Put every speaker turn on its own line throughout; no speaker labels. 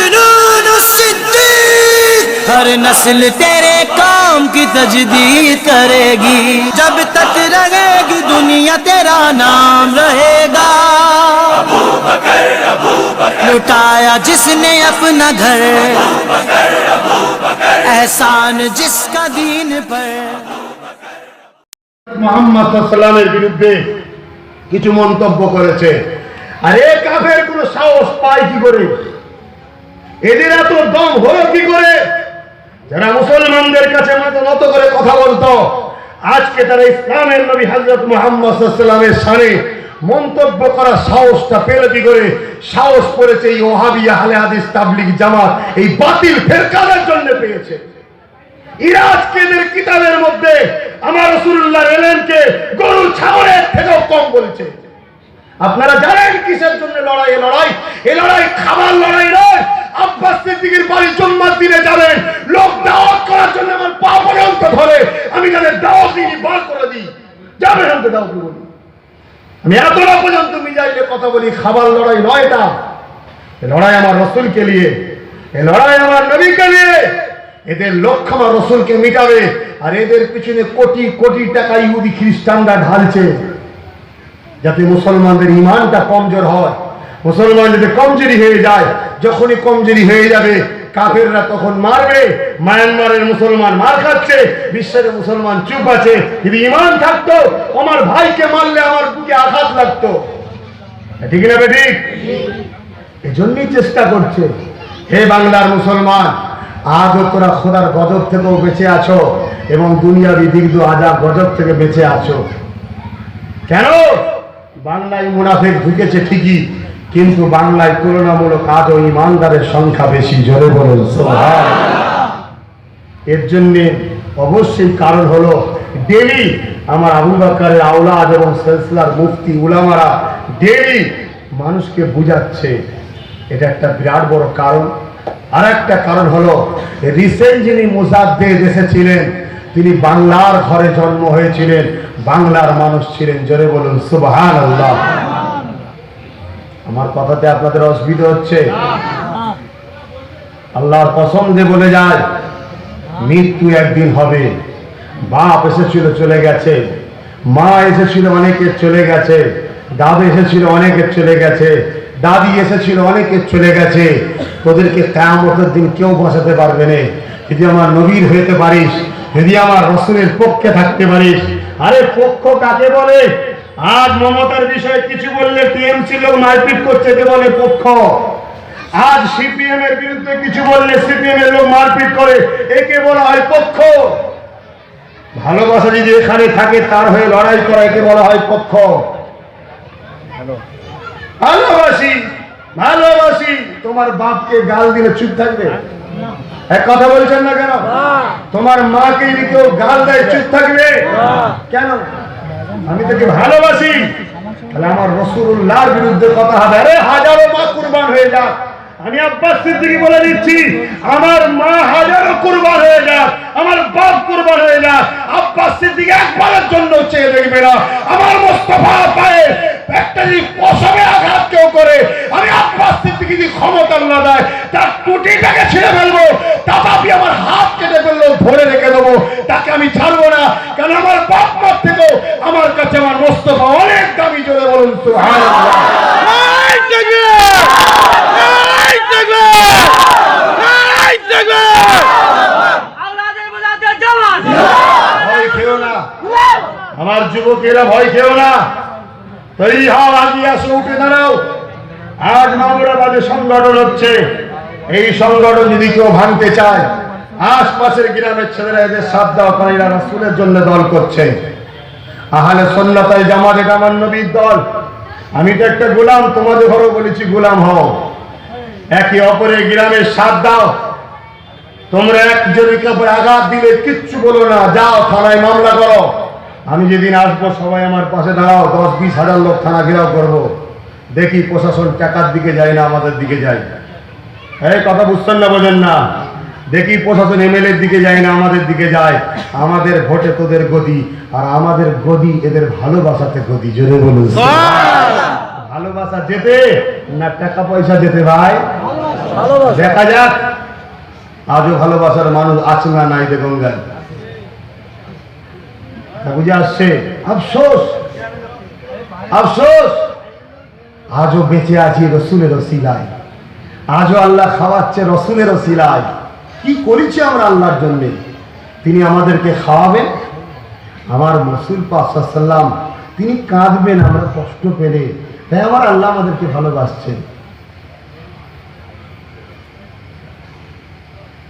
مجنون الصدیق. ہر نسل تیرے کام کی تجدید کرے گی۔ جب تک رہے گی دنیا تیرا نام رہے گا۔ ابو بکر ابو بکر لٹایا جس نے اپنا گھر ابو بکر ابو بکر احسان جس کا دین پر۔
মোহাম্মদ সাল্লামের বিরুদ্ধে কিছু মন্তব্য করেছে আর এ কাফের কোনো সাহস পায় কি করে এদের এত দম হলো কি করে? যারা মুসলমানদের কাছে মাথা নত করে কথা বলতো, আজকে তারা ইসলামের নবী হজরত মোহাম্মদ সাল্লামের মন্তব্য করার সাহসটা পেল কি করে? সাহস করেছে এই ওহাবিয়া হালে হাদিস তাবলিগ জামাত এই বাতিল ফেরকাদের জন্য পেয়েছে। ইরাজকেদের কিতাবের মধ্যে আমার রসুল্লাহ এলেনকে গরু ছাগলের থেকেও কম বলছে। আপনারা জানেন কিসের জন্য লড়াই? এ লড়াই এ লড়াই খাবার লড়াই নয় আব্বাস সিদ্দিকের বাড়ি জম্মার দিনে যাবেন লোক দাওয়াত করার জন্য আমার পা পর্যন্ত ধরে। আমি যাদের দাওয়াত দিই বার করে দিই। যাবেন আমাকে দাওয়াত বলি আমি এতটা পর্যন্ত মিজাইলে কথা বলি, খাবার লড়াই নয় এটা। লড়াই আমার রসুলকে নিয়ে। এ লড়াই আমার নবীকে নিয়ে। এদের লক্ষ্য আমার রসুলকে মিটাবে। আর এদের পিছনে কোটি কোটি টাকা ইহুদি খ্রিস্টানরা ঢালছে। যাতে মুসলমানদের ইমানটা কমজোর হয়। মুসলমান যাতে কমজোরি হয়ে যায়, যখনই কমজোরি হয়ে যাবে, কাফেররা তখন মারবে, মায়ানমারের মুসলমান মার খাচ্ছে, বিশ্বের মুসলমান চুপ আছে, যদি ইমান থাকতো, আমার ভাইকে মারলে আমার বুকে আঘাত লাগতো। ঠিক না বেঠিক? এজন্যই চেষ্টা করছে। হে বাংলার মুসলমান আজও তোরা খোদার গজব থেকেও বেঁচে আছো এবং দুনিয়ার বিবিধ আজা গজব থেকে বেঁচে আছো। কেন? বাংলায় মুনাফেক ঢুকেছে ঠিকই কিন্তু বাংলায় তুলনামূলক আজও ইমানদারের সংখ্যা বেশি, জোরে বলুন এর জন্য অবশ্যই কারণ হলো ডেলি আমার আবু বাক্কারের আওলাদ এবং সেলসিলার মুফতি, উলামারা ডেলি মানুষকে বুঝাচ্ছে। এটা একটা বিরাট বড় কারণ। আর একটা কারণ হলো রিসেন্ট যিনি মুজাদ্দেদ এসেছিলেন, তিনি বাংলার ঘরে জন্ম হয়েছিলেন, বাংলার মানুষ ছিলেন, জোরে বলুন সুবহান আল্লাহ আমার কথাতে আপনাদের অসুবিধা হচ্ছে। আল্লাহর দিয়ে বলে যায়, মৃত্যু একদিন হবে। বাপ এসেছিল, চলে গেছে। মা এসেছিল অনেকের চলে গেছে। দাদু এসেছিল অনেকের চলে গেছে। দাদি এসেছিল অনেকের চলে গেছে। তোদেরকে কেয়ামতের দিন কেউ বসাতে পারবে না। যদি আমার নবীর হইতে পারিস, যদি আমার রসুলের পক্ষে থাকতে পারিস, আরে পক্ষ কাকে বলে? আজ মমতার বিষয়ে কিছু বললে টিএমসি লোক মারপিট করছে বলে পক্ষ। আজ সিপিএম এর বিরুদ্ধে কিছু বললে সিপিএম এর লোক মারপিট করে একে বলা হয় পক্ষ। ভালোবাসা যদি এখানে থাকে তার হয়ে লড়াই করা একে বলা হয় পক্ষ। ভালোবাসি ভালোবাসি তোমার বাপকে গাল দিলে চুপ থাকবে? এক কথা বলছেন না কেন? তোমার মাকে যদি কেউ গাল দেয় চুপ থাকবে? কেন? আমি তোকে ভালোবাসি। তাহলে আমার রসুল্লাহর বিরুদ্ধে কথা হবে। আরে হাজারো মা কুরবান হয়ে যাক। আমি আব্বাস সিদ্দিকি বলে দিচ্ছি, আমার মা হাজারো কুরবান হয়ে যাক। আমার বাপ কুরবান হয়ে যাক। আব্বাস সিদ্দিকি একবারের জন্য চেয়ে দেখবে না। আমার মোস্তফা পায়ে একটা যদি প্রসবে আঘাত কেউ করে, আমি আব্বাস সিদ্দিকি যদি ক্ষমতা না দেয়, তার টুটিটাকে ছেড়ে ফেলব। তথাপি আমার হাত কেটে ফেলল ভরে রেখে দেবো। তাকে আমি ছাড়বো না। কারণ আমার থেকেও আমার কাছে আমার মোস্তফা অনেক দামি জোরে বলুন আমার যুবকেরা ভয় খেও না। তৈরি হও আগিয়ে আসো উঠে দাঁড়াও। আজ মামুরাবাদে সংগঠন হচ্ছে এই সংগঠন যদি কেউ ভাঙতে চায় আশপাশের গ্রামের ছেলেরা এদের সাথ দেওয়া এরা রাসূলের জন্য দল করছে। আহলে সন্ন্যতায় জামাত, এটা আমার নবীর দল। আমি তো একটা গোলাম, তোমাদের ঘরেও বলেছি গোলাম হও। একে অপরের গ্রামের সাথ দাও। তোমরা একজনের কাপড় আঘাত দিলে কিচ্ছু বলো না, যাও থানায় মামলা করো। আমি যেদিন আসব, সবাই আমার পাশে দাঁড়াও দশ বিশ হাজার লোক থানা ঘেরাও করব। দেখি প্রশাসন টাকার দিকে যায় না, আমাদের দিকে যায়। এই কথা বুঝছেন না, বোঝেন না। দেখি প্রশাসন এমএলএর দিকে যায় না আমাদের দিকে যায়। আমাদের ভোটে তোদের গদি আর আমাদের গদি এদের ভালোবাসাতে গদি জোরে বলুন। ভালোবাসা যেতে না টাকা পয়সা যেতে ভাই? দেখা যাক আজও ভালোবাসার মানুষ আছে না নাই গঙ্গায়? বুঝে আসছে? আফসোস! আফসোস! আজও বেঁচে আছি রসুলের রসিলায় আজও আল্লাহ খাওয়াচ্ছে রসুলের রসিলায় কি করেছি আমরা আল্লাহর জন্যে? তিনি আমাদেরকে খাওয়াবেন। আমার রসুল পাসাল্লাম তিনি কাঁদবেন, আমরা কষ্ট পেলে। তাই আমার আল্লাহ আমাদেরকে ভালোবাসছেন।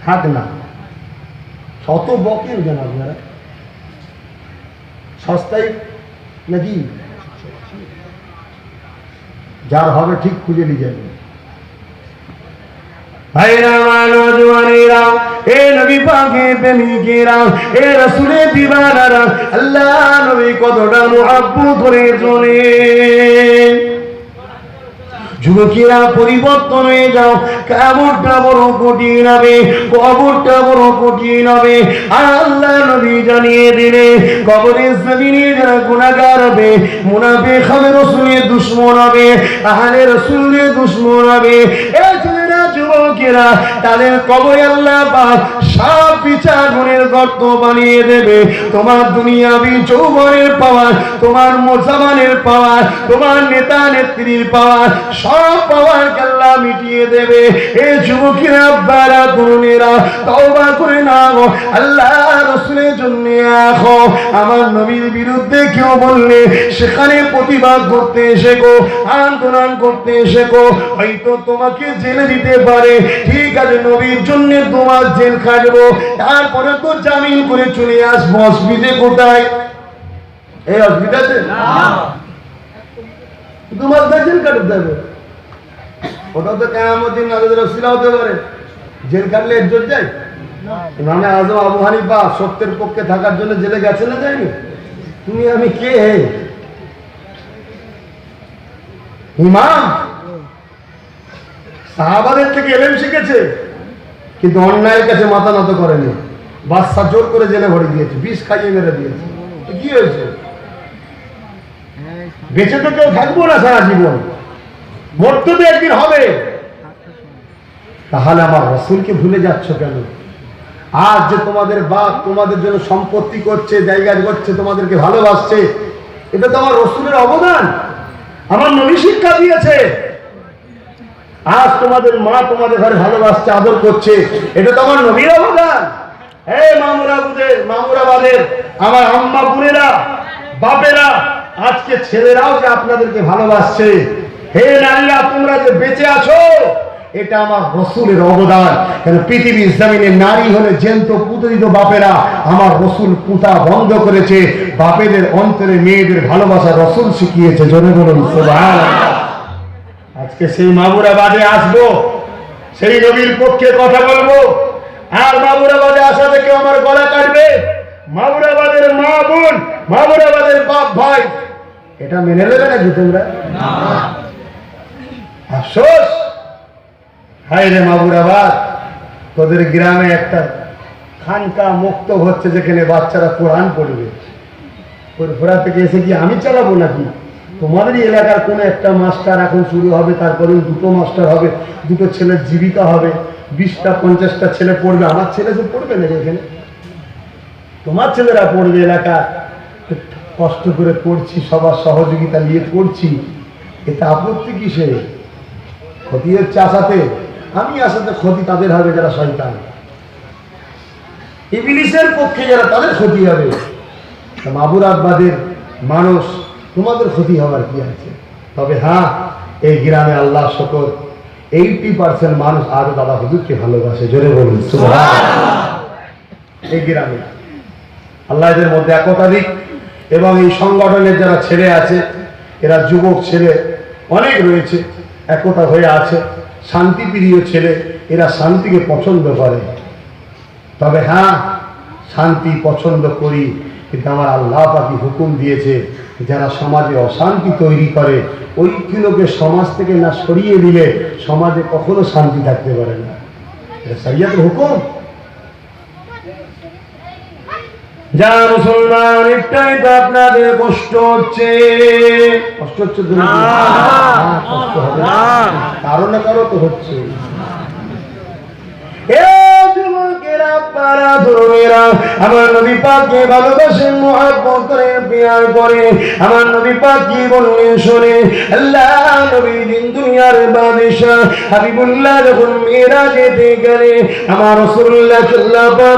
থাক না। শত বকের কেন আপনারা। সস্তায় নাকি? যার হবে ঠিক খুঁজে নিয়ে যাবে ভাইরা নজওয়ানেরা এ এ রসুলের দিবানারা আল্লাহ নবী কতটা মুহাব্বত করে চলে যুবকেরা পরিবর্তন হয়ে যাও কবরটা বড় কঠিন হবে, কবরটা বড় কঠিন হবে। আল্লাহ নবী জানিয়ে দিলে কবরের জমিনে যারা গুণাগার হবে, মুনাফিক হবে, রসুলের দুশ্মন হবে আহলে রসুলের দুশ্মন হবে। এ যুবকেরা তাদের কবরে আল্লাহ পাক সব গর্ত বানিয়ে দেবে। তোমার দুনিয়াবি যৌবনের পাওয়ার, তোমার পাওয়ার, তোমার নেতা নেত্রীর পাওয়ার, সব পাওয়ার মিটিয়ে দেবে। এ যুবকেরা তরুণেরা, তওবা করে আল্লাহ রসুলের জন্য আমার নবীর বিরুদ্ধে কেউ বললে, সেখানে প্রতিবাদ করতে এসে গো আন্দোলন করতে এসে গো হয়তো তোমাকে জেলে দিতে পারে। ঠিক আছে নবীর জন্য তোমার জেল খাটবো তারপরে তো জামিন করে চলে আসব অসুবিধে কোথায়? এই অসুবিধা আছে? তোমার তো জেল কাটতে হবে। ওটা তো নাজাদের হতে পারে। জেল কাটলে ইজ্জত যায়? ইমামে আজম আবু হানিফা সত্যের পক্ষে থাকার জন্য জেলে গেছে না যায়নি? তুমি আমি কে? হে ইমাম? সাহাবাদের থেকে এলেম শিখেছে, কিন্তু অন্যায়ের কাছে মাথা নত করেনি। বাচ্চা জোর করে জেলে ভরে দিয়েছে, বিষ খাইয়ে মেরে দিয়েছে। কি হয়েছে? বেঁচে তো কেউ থাকব না সারা জীবন। মরতে তো একদিন হবে। তাহলে আমার রসুলকে ভুলে যাচ্ছ কেন? আজ যে তোমাদের বাপ তোমাদের জন্য সম্পত্তি করছে, জায়গা করছে তোমাদেরকে ভালোবাসছে, এটা তো আমার রসুলের অবদান। আমার নবী শিক্ষা দিয়েছে। আজ তোমাদের মা তোমাদের ঘরে ভালোবাসছে, আদর করছে। এটা তো আমার নবীর অবদান। হে মামুরাবুদের মামুরাবাদের আমার আম্মা বোনেরা, বাপেরা, আজকে ছেলেরাও যে আপনাদেরকে ভালোবাসছে। হে নারীরা, তোমরা যে বেঁচে আছো, এটা আমার রসুলের অবদান। কেন পৃথিবীর জমিনে নারী হলে জেন্ত পুতরিত বাপেরা আমার রসুল পুতা বন্ধ করেছে। বাপেদের অন্তরে মেয়েদের ভালোবাসা রসুল শিখিয়েছে। জনে বলুন, সুবহানাল্লাহ। আজকে সেই মাগুরাবাদে আসব, সেই নবীর পক্ষে কথা বলব। আর মাগুরাবাদে আসা থেকে আমার গলা কাটবে? মাগুরাবাদের মা বোন মাগুরাবাদের বাপ ভাই। এটা মেনে নেবে নাকি তোমরা? আফসোস? হাই রে মাগুরাবাদ তোদের গ্রামে একটা খানকা মুক্ত হচ্ছে যেখানে বাচ্চারা কোরআন পড়বে। ফুরফুরা থেকে এসে কি আমি চালাবো নাকি? তোমাদেরই এলাকার কোনো একটা মাস্টার এখন শুরু হবে তারপরে দুটো মাস্টার হবে, দুটো ছেলের জীবিকা হবে, বিশটা, পঞ্চাশটা ছেলে পড়বে। আমার ছেলে যে পড়বে না এখানে। তোমার ছেলেরা পড়বে এলাকা কষ্ট করে পড়ছি, সবার সহযোগিতা নিয়ে পড়ছি। এটা আপত্তি কিসে? ক্ষতি হচ্ছে আসাতে আমি আসাতে ক্ষতি তাদের হবে যারা শয়তান। ইংলিশের পক্ষে যারা তাদের ক্ষতি হবে। মাবুরাবাদের মানুষ তোমাদের ক্ষতি হওয়ার কি আছে? তবে হ্যাঁ এই গ্রামে আল্লাহ শকর। এইটি পার্সেন্ট মানুষ আরও দাদা হুজুরকে ভালোবাসে। জোরে বলুন এই গ্রামে। আল্লাহ এদের মধ্যে একতা দিক। এবং এই সংগঠনের যারা ছেলে আছে, এরা যুবক ছেলে, অনেক রয়েছে, একতা হয়ে আছে। শান্তিপ্রিয় ছেলে, এরা শান্তিকে পছন্দ করে। তবে হ্যাঁ শান্তি পছন্দ করি। কিন্তু আমার আল্লাহ পাকি হুকুম দিয়েছে যারা সমাজে অশান্তি তৈরি করে ওইগুলোকে সমাজ থেকে না সরিয়ে দিলে সমাজে কখনো শান্তি থাকতে পারে না। এটা সাইয়াদের হুকুম। মুসলমান তো আপনাদের কষ্ট হচ্ছে। কষ্ট হচ্ছে কারও না কারও তো হচ্ছে। যুবকেরা আমার নবী ভালোবাসেন মহাব্বত করে আমার নবী বললেন শুনে, আল্লাহ নবী দিন দুনিয়ার হাবিবুল্লাহ যখন গেলে, আমার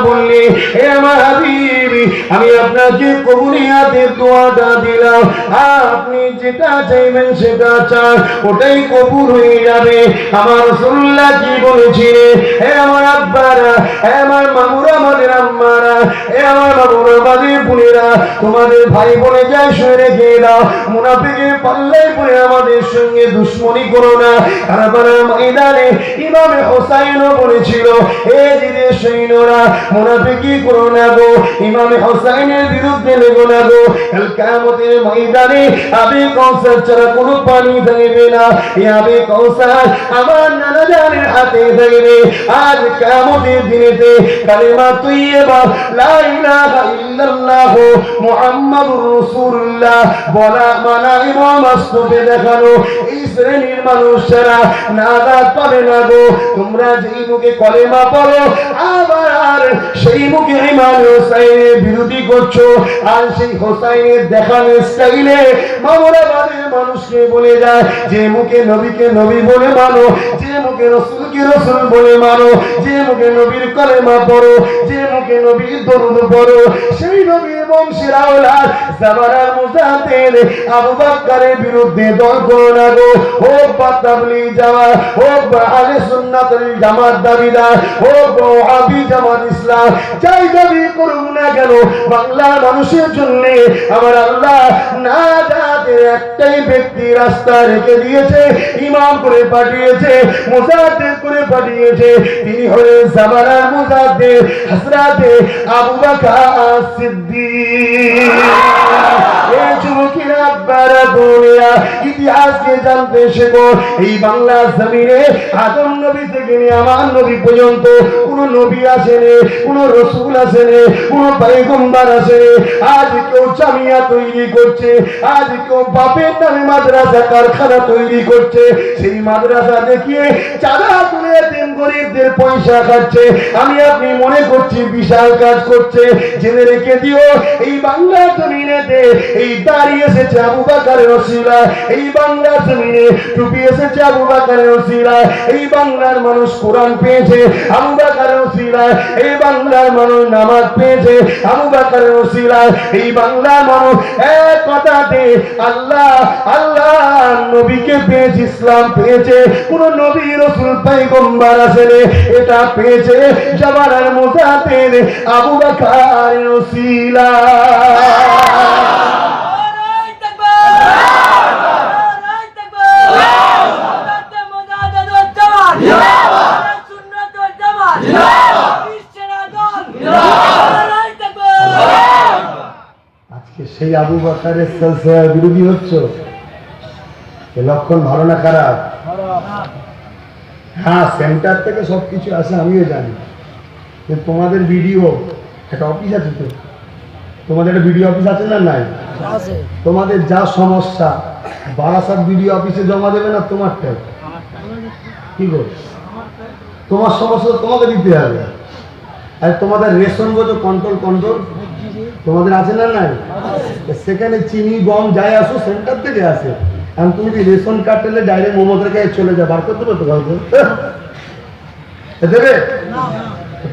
বললে হে আমার আমি আপনাকে কবুলিয়াতের দোয়াটা দিলাম। আপনি যেটা চাইবেন সেটা চান, ওটাই কবুল হয়ে যাবে। আমার রাসূলুল্লাহ কি বলেছিলেন হে আমার আব্বারা হে আমার মামুরা আমাদের আম্মারা হে আমার মামুরা আমাদের বোনেরা, তোমাদের ভাই বোনে যাই শুয়ে রেখে দাও। মুনাফিকের পাল্লাই পড়ে আমাদের সঙ্গে দুশ্মনী করো না। কারবালার ময়দানে ইমামে হোসাইনও বলেছিল জিদের সৈন্যরা, মুনাফিকি করো না গো। ইমামে হোসাইনের বিরুদ্ধে লেগো না গো। কাল কিয়ামতের ময়দানে আবে ছাড়া কোনো পানি থাকবে না। এই আবে আমার নানা জানের হাতে থাকবে আজ কিয়ামতের দিনেতে কালিমা তৈয়বা লা ইলাহা ইল্লাল্লাহ মুহাম্মাদুর রাসূলুল্লাহ। বলা মানা ইমাম আস্তবে দেখানো এই শ্রেণির পাবে না গো। তোমরা যেই মুখে কলেমা পড়ো, আবার সেই মুখে ইমাম বিরোধী করছ, আর সেই হোসাইনের দেখানো স্টাইলে মামুরাবাদের মানুষকে বলে যায়, যে মুখে নবীকে নবী বলে মানো, যে মুখে রসুলকে রসুল বলে মানো যে মুখে নবীর কলেমা পড়ো, যে মুখে নবীর দরুদ পড়ো, সেই নবীর বংশের আওলাদ জামানার মুজাহিদ আবু বকরের বিরুদ্ধে দল করো না গো। হোক বা তাবলিগ জামাত, হোক বা আহলে সুন্নাতের জামাত দাবিদার, হোক বা ওয়াহাবি জামাত ইসলাম, যাই দাবি করুক না কেন বাংলার মানুষের জন্য আমার আল্লাহ না যাতে একটাই ব্যক্তি রাস্তা রেখে দিয়েছে, ইমাম করে পাঠিয়েছে, মুজাদ্দিদ করে পাঠিয়েছে তিনি হলেন জামানার মুজাদে হাসরাতে আবু বকর সিদ্দিক। এই যুবকেরা আব্বারা বোনেরা ইতিহাসকে জানতে শেখো এই বাংলা জমিনে আদম নবী থেকে নিয়ে আমার নবী পর্যন্ত কোন নবী আসেনি, কোন রসুল আসেনি, কোন পয়গম্বর আসেনি। আজ কেউ জামিয়া তৈরি করছে, আজ কেউ বাপের নামে মাদ্রাসা কারখানা তৈরি করছে। সেই মাদ্রাসা দেখিয়ে চাঁদা তুলে দিন গরিবদের পয়সা খাচ্ছে। আমি আপনি মনে করছি বিশাল কাজ করছে। জেনে রেখে দিও, এই বাংলা জমিনেতে এই দাঁড়িয়ে এসেছে আবু বাকারের ওসিলা এই বাংলা জমিনে টুপি এসেছে আবু বাকারের ওসিলা এই বাংলার মানুষ কোরআন পেয়েছে, আবু বাকারের ওসিলা এই বাংলার মানুষ নামাজ পেয়েছে, আবু বাকারের ওসিলা এই বাংলার মানুষ এক কথাতে আল্লাহ আল্লাহ নবীকে পেয়েছে, ইসলাম পেয়েছে। কোন নবী রসুল পাইগম্বার আসেনে এটা পেয়েছে জবানার মোজাতের আবু বাকার ওসিলা। বাকারের বিরোধী হচ্ছে? এ লক্ষণ ভালো না খারাপ? হ্যাঁ সেন্টার থেকে সব কিছু আসে আমিও জানি। কিন্তু তোমাদের ভিডিও একটা অফিস আছে তো? তোমাদের একটা ভিডিও অফিস আছে না নাই? তোমাদের যা সমস্যা বারাসাত ভিডিও অফিসে জমা দেবে না তোমারটাই কি গো? তোমার সমস্যা তোমাকে দিতে হবে। আর তোমাদের রেশন বোঝো কন্ট্রোল কন্ট্রোল তোমাদের আছে না নাই? সেখানে চিনি গম যাই আসো সেন্টার থেকে আসে। এখন তুমি যদি রেশন কার্ড পেলে ডাইরেক্ট মমতার কাছে চলে যাও বার করতে পারতো কাউকে? দেবে?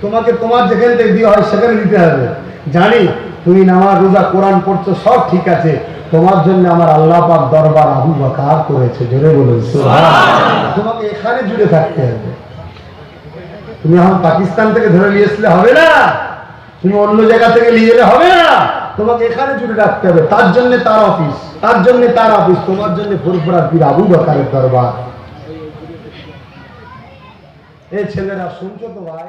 তোমাকে তোমার যেখান থেকে দিয়ে হয় সেখানে দিতে হবে। জানি তুমি নামাজ রোজা কোরআন পড়ছো সব ঠিক আছে। তোমার জন্য আমার আল্লাহ পাক দরবার আবু বাকার করেছে জোরে বলুন তোমাকে এখানে জুড়ে থাকতে হবে। তুমি এখন পাকিস্তান থেকে ধরে নিয়ে আসলে হবে না? তুমি অন্য জায়গা থেকে নিয়ে এলে হবে না। তোমাকে এখানে জুড়ে রাখতে হবে। তার জন্য তার অফিস। তার জন্য তার অফিস। তোমার জন্য ফুরফুরা পীর আবু বাকারের দরবার। এই ছেলেরা, শুনছো তো ভাই?